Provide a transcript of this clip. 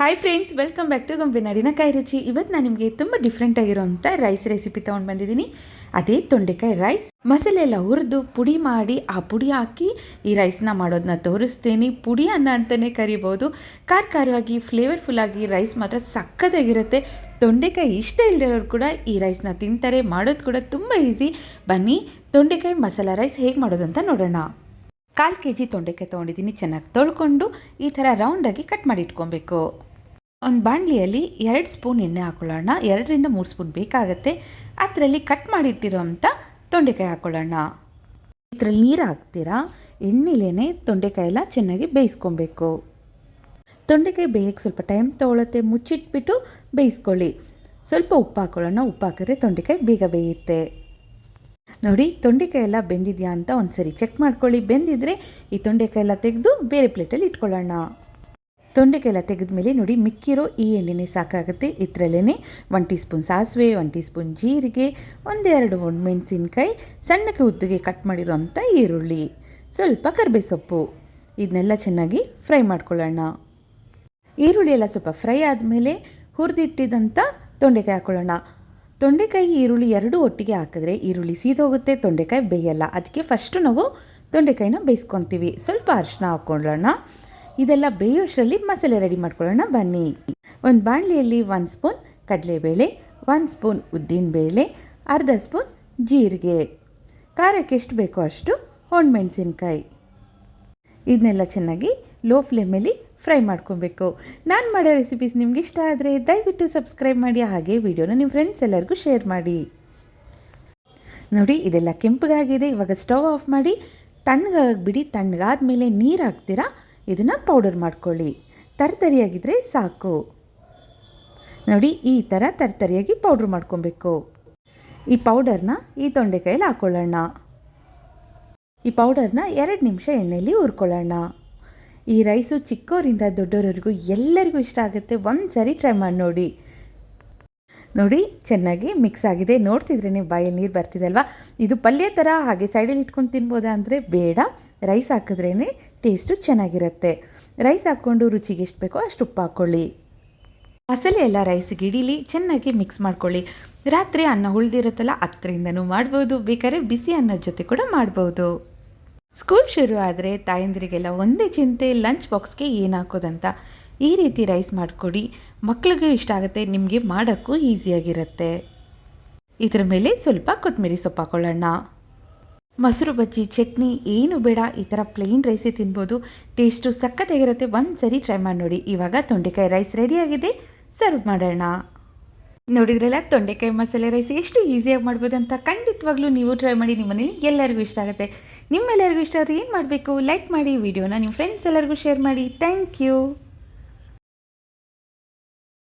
Hi friends welcome back to ಗಂಬಿನಾಡಿನ ಕಾಯಿ ರುಚಿ ಇವತ್ತು ನಾನು ನಿಮಗೆ ತುಂಬ ಡಿಫ್ರೆಂಟ್ ಆಗಿರೋಂಥ ರೈಸ್ ರೆಸಿಪಿ ತೊಗೊಂಡು ಬಂದಿದ್ದೀನಿ. ಅದೇ ತೊಂಡೆಕಾಯಿ ರೈಸ್ ಮಸಾಲೆ ಎಲ್ಲ ಹುರಿದು ಪುಡಿ ಮಾಡಿ ಆ ಪುಡಿ ಹಾಕಿ ಈ ರೈಸ್ನ ಮಾಡೋದನ್ನ ತೋರಿಸ್ತೀನಿ. ಪುಡಿ ಅನ್ನ ಅಂತಲೇ ಕರಿಬೋದು. ಖಾರ ಖಾರವಾಗಿ ಫ್ಲೇವರ್ಫುಲ್ಲಾಗಿ ರೈಸ್ ಮಾತ್ರ ಸಕ್ಕತ್ತಾಗಿರುತ್ತೆ. ತೊಂಡೆಕಾಯಿ ಇಷ್ಟ ಇಲ್ಲದಿರೋರು ಕೂಡ ಈ ರೈಸ್ನ ತಿಂತಾರೆ. ಮಾಡೋದು ಕೂಡ ತುಂಬ ಈಸಿ ಬನ್ನಿ, ತೊಂಡೆಕಾಯಿ ಮಸಾಲ ರೈಸ್ ಹೇಗೆ ಮಾಡೋದು ಅಂತ ನೋಡೋಣ. ಕಾಲು ಕೆ ಜಿ ತೊಂಡೆಕಾಯಿ ತೊಗೊಂಡಿದ್ದೀನಿ, ಚೆನ್ನಾಗಿ ತೊಳ್ಕೊಂಡು ಈ ಥರ ರೌಂಡಾಗಿ ಕಟ್ ಮಾಡಿ ಇಟ್ಕೊಬೇಕು. ಒಂದು ಬಾಣಲಿಯಲ್ಲಿ ಎರಡು ಸ್ಪೂನ್ ಎಣ್ಣೆ ಹಾಕೊಳ್ಳೋಣ, ಎರಡರಿಂದ ಮೂರು ಸ್ಪೂನ್ ಬೇಕಾಗುತ್ತೆ. ಅದರಲ್ಲಿ ಕಟ್ ಮಾಡಿಟ್ಟಿರೋಂಥ ತೊಂಡೆಕಾಯಿ ಹಾಕೊಳ್ಳೋಣ. ಇದರಲ್ಲಿ ನೀರು ಹಾಕ್ತೀರಾ? ಎಣ್ಣೆಲೇ ತೊಂಡೆಕಾಯೆಲ್ಲ ಚೆನ್ನಾಗಿ ಬೇಯಿಸ್ಕೊಬೇಕು. ತೊಂಡೆಕಾಯಿ ಬೇಯಕ್ಕೆ ಸ್ವಲ್ಪ ಟೈಮ್ ತೊಗೊಳತ್ತೆ, ಮುಚ್ಚಿಟ್ಬಿಟ್ಟು ಬೇಯಿಸ್ಕೊಳ್ಳಿ. ಸ್ವಲ್ಪ ಉಪ್ಪು ಹಾಕೊಳ್ಳೋಣ, ಉಪ್ಪು ಹಾಕಿದ್ರೆ ತೊಂಡೆಕಾಯಿ ಬೇಗ ಬೇಯುತ್ತೆ. ನೋಡಿ, ತೊಂಡೆಕಾಯಿ ಎಲ್ಲ ಬೆಂದಿದೆಯಾ ಅಂತ ಒಂದು ಸರಿ ಚೆಕ್ ಮಾಡ್ಕೊಳ್ಳಿ. ಬೆಂದಿದ್ರೆ ಈ ತೊಂಡೆಕಾಯಿ ಎಲ್ಲ ತೆಗೆದು ಬೇರೆ ಪ್ಲೇಟಲ್ಲಿ ಇಟ್ಕೊಳ್ಳೋಣ. ತೊಂಡೆಕಾಯಿ ಎಲ್ಲ ತೆಗೆದ್ಮೇಲೆ ನೋಡಿ, ಮಿಕ್ಕಿರೋ ಈ ಎಣ್ಣೆನೇ ಸಾಕಾಗುತ್ತೆ. ಇದರಲ್ಲೇ ಒನ್ ಟೀ ಸ್ಪೂನ್ ಸಾಸಿವೆ ಒನ್ ಟೀ ಸ್ಪೂನ್ ಜೀರಿಗೆ, ಒಂದೆರಡು ಮೆಣಸಿನ್ಕಾಯಿ, ಸಣ್ಣಕ್ಕೆ ಉದ್ದಿಗೆ ಕಟ್ ಮಾಡಿರೋಂಥ ಈರುಳ್ಳಿ, ಸ್ವಲ್ಪ ಕರಿಬೇ ಸೊಪ್ಪು ಇದನ್ನೆಲ್ಲ ಚೆನ್ನಾಗಿ ಫ್ರೈ ಮಾಡ್ಕೊಳ್ಳೋಣ. ಈರುಳ್ಳಿ ಎಲ್ಲ ಸ್ವಲ್ಪ ಫ್ರೈ ಆದಮೇಲೆ ಹುರಿದಿಟ್ಟಿದಂಥ ತೊಂಡೆಕಾಯಿ ಹಾಕೊಳ್ಳೋಣ. ತೊಂಡೆಕಾಯಿ ಈರುಳ್ಳಿ ಎರಡು ಒಟ್ಟಿಗೆ ಹಾಕಿದ್ರೆ ಈರುಳ್ಳಿ ಸೀದೋಗುತ್ತೆ, ತೊಂಡೆಕಾಯಿ ಬೇಯಲ್ಲ. ಅದಕ್ಕೆ ಫಸ್ಟು ನಾವು ತೊಂಡೆಕಾಯಿನ ಬೇಯಿಸ್ಕೊತೀವಿ. ಸ್ವಲ್ಪ ಅರಿಶಿನ ಹಾಕ್ಕೊಳ್ಳೋಣ. ಇದೆಲ್ಲ ಬೇಯೋಷ್ಟರಲ್ಲಿ ಮಸಾಲೆ ರೆಡಿ ಮಾಡ್ಕೊಳ್ಳೋಣ. ಬನ್ನಿ. ಒಂದು ಬಾಣಲಿಯಲ್ಲಿ ಒಂದು ಸ್ಪೂನ್ ಕಡಲೆಬೇಳೆ ಒಂದು ಸ್ಪೂನ್ ಉದ್ದಿನಬೇಳೆ, ಅರ್ಧ ಸ್ಪೂನ್ ಜೀರಿಗೆ. ಖಾರಕ್ಕೆ ಎಷ್ಟು ಬೇಕೋ ಅಷ್ಟು ಹೊಣ್ಮೆಣಸಿನ್ಕಾಯಿ ಇದನ್ನೆಲ್ಲ ಚೆನ್ನಾಗಿ ಲೋ ಫ್ಲೇಮಲ್ಲಿ ಫ್ರೈ ಮಾಡ್ಕೊಬೇಕು. ನಾನು ಮಾಡೋ ರೆಸಿಪೀಸ್ ನಿಮ್ಗೆ ಇಷ್ಟ ಆದರೆ ದಯವಿಟ್ಟು ಸಬ್ಸ್ಕ್ರೈಬ್ ಮಾಡಿ, ಹಾಗೆ ವಿಡಿಯೋನ ನಿಮ್ಮ ಫ್ರೆಂಡ್ಸ್ ಎಲ್ಲರಿಗೂ ಶೇರ್ ಮಾಡಿ. ನೋಡಿ, ಇದೆಲ್ಲ ಕೆಂಪಗಾಗಿದೆ. ಇವಾಗ ಸ್ಟವ್ ಆಫ್ ಮಾಡಿ, ತಣ್ಣಗಾಗಿಬಿಡಿ ತಣ್ಣಗಾದ ಮೇಲೆ ನೀರು ಹಾಕ್ತೀರಾ? ಇದನ್ನು ಪೌಡರ್ ಮಾಡ್ಕೊಳ್ಳಿ. ತರ್ತರಿಯಾಗಿದ್ದರೆ ಸಾಕು. ನೋಡಿ, ಈ ಥರ ತರ್ತರಿಯಾಗಿ ಪೌಡ್ರ್ ಮಾಡ್ಕೊಬೇಕು. ಈ ಪೌಡರ್ನ ಈ ತೊಂಡೆಕಾಯಲ್ಲಿ ಹಾಕ್ಕೊಳ್ಳೋಣ ಈ ಪೌಡರ್ನ ಎರಡು ನಿಮಿಷ ಎಣ್ಣೆಯಲ್ಲಿ ಹುರ್ಕೊಳ್ಳೋಣ. ಈ ರೈಸು ಚಿಕ್ಕವರಿಂದ ದೊಡ್ಡವರವರೆಗೂ ಎಲ್ಲರಿಗೂ ಇಷ್ಟ ಆಗುತ್ತೆ. ಒಂದು ಸರಿ ಟ್ರೈ ಮಾಡಿ ನೋಡಿ. ನೋಡಿ, ಚೆನ್ನಾಗಿ ಮಿಕ್ಸ್ ಆಗಿದೆ. ನೋಡ್ತಿದ್ರೇ ಬಾಯಲ್ಲಿ ನೀರು ಬರ್ತಿದಲ್ವಾ? ಇದು ಪಲ್ಯ ಥರ ಹಾಗೆ ಸೈಡಲ್ಲಿ ಇಟ್ಕೊಂಡು ತಿನ್ಬೋದಾ ಅಂದರೆ ಬೇಡ. ರೈಸ್ ಹಾಕಿದ್ರೇ ಟೇಸ್ಟು ಚೆನ್ನಾಗಿರುತ್ತೆ. ರೈಸ್ ಹಾಕ್ಕೊಂಡು ರುಚಿಗೆ ಎಷ್ಟು ಬೇಕೋ ಅಷ್ಟು ಉಪ್ಪು ಹಾಕ್ಕೊಳ್ಳಿ ಮಸಾಲೆ ಎಲ್ಲ ರೈಸಿಗೆ ಇಡೀಲಿ ಚೆನ್ನಾಗಿ ಮಿಕ್ಸ್ ಮಾಡ್ಕೊಳ್ಳಿ. ರಾತ್ರಿ ಅನ್ನ ಉಳಿದಿರುತ್ತಲ್ಲ ಹತ್ತರಿಂದನೂ ಮಾಡ್ಬೋದು. ಬೇಕಾದ್ರೆ ಬಿಸಿ ಅನ್ನದ ಜೊತೆ ಕೂಡ ಮಾಡ್ಬೋದು. ಸ್ಕೂಲ್ ಶುರು ಆದರೆ ತಾಯಂದಿರಿಗೆಲ್ಲ ಒಂದೇ ಚಿಂತೆ ಲಂಚ್ ಬಾಕ್ಸ್ಗೆ ಏನು ಹಾಕೋದಂತ. ಈ ರೀತಿ ರೈಸ್ ಮಾಡಿಕೊಡಿ. ಮಕ್ಳಿಗೂ ಇಷ್ಟ ಆಗುತ್ತೆ, ನಿಮಗೆ ಮಾಡೋಕ್ಕೂ ಈಸಿಯಾಗಿರುತ್ತೆ ಇದರ ಮೇಲೆ ಸ್ವಲ್ಪ ಕೊತ್ತಂಬರಿ ಸೊಪ್ಪು ಹಾಕೊಳ್ಳೋಣ. ಮೊಸರು ಬಜ್ಜಿ, ಚಟ್ನಿ ಏನು ಬೇಡ, ಈ ಥರ ಪ್ಲೇನ್ ರೈಸೇ ತಿನ್ಬೋದು. ಟೇಸ್ಟು ಸಖತ್ತಾಗಿರುತ್ತೆ ಒಂದು ಸರಿ ಟ್ರೈ ಮಾಡಿ ನೋಡಿ. ಇವಾಗ ತೊಂಡೆಕಾಯಿ ರೈಸ್ ರೆಡಿಯಾಗಿದೆ ಸರ್ವ್ ಮಾಡೋಣ. ನೋಡಿದ್ರಲ್ಲ, ತೊಂಡೆಕಾಯಿ ಮಸಾಲೆ ರೈಸ್ ಎಷ್ಟು ಈಸಿಯಾಗಿ ಮಾಡ್ಬೋದು ಅಂತ ಖಂಡಿತವಾಗ್ಲೂ ನೀವು ಟ್ರೈ ಮಾಡಿ ನಿಮ್ಮ ಮನೇಲಿ ಎಲ್ಲರಿಗೂ ಇಷ್ಟ ಆಗುತ್ತೆ. ನಿಮ್ಮೆಲ್ಲರಿಗೂ ಇಷ್ಟ ಆದರೆ ಏನು ಮಾಡಬೇಕು? ಲೈಕ್ ಮಾಡಿ ವಿಡಿಯೋನ, ನಿಮ್ಮ ಫ್ರೆಂಡ್ಸ್ ಎಲ್ಲರಿಗೂ ಶೇರ್ ಮಾಡಿ. Thank you